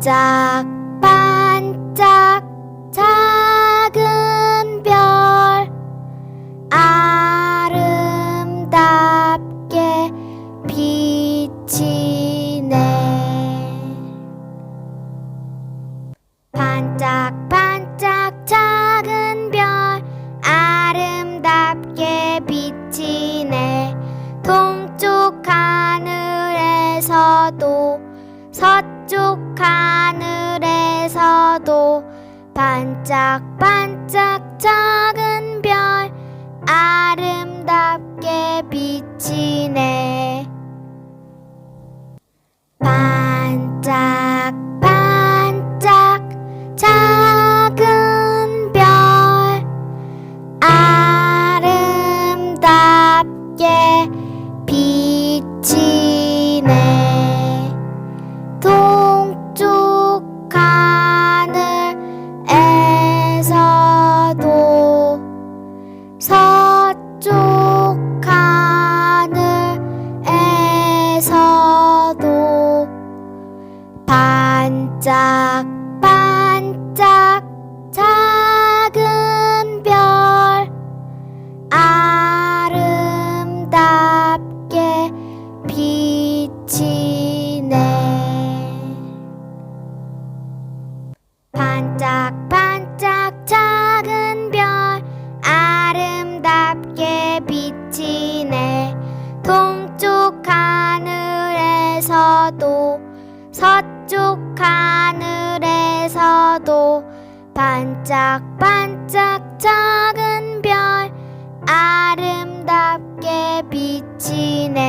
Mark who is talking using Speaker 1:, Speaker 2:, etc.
Speaker 1: 반짝반짝 작은 별 아름답게 비치네. 반짝반짝 작은 별 아름답게 비치네. 동쪽 하늘에서도 서쪽 하늘에서도 반짝반짝 작은 별 아름답게 비치네. 반짝반짝 작은 별 아름답게 하늘에서도 서쪽 하늘에서도 반짝반짝 빛이 내 동쪽 하늘에서도 서쪽 하늘에서도 반짝반짝 작은 별 아름답게 빛이 내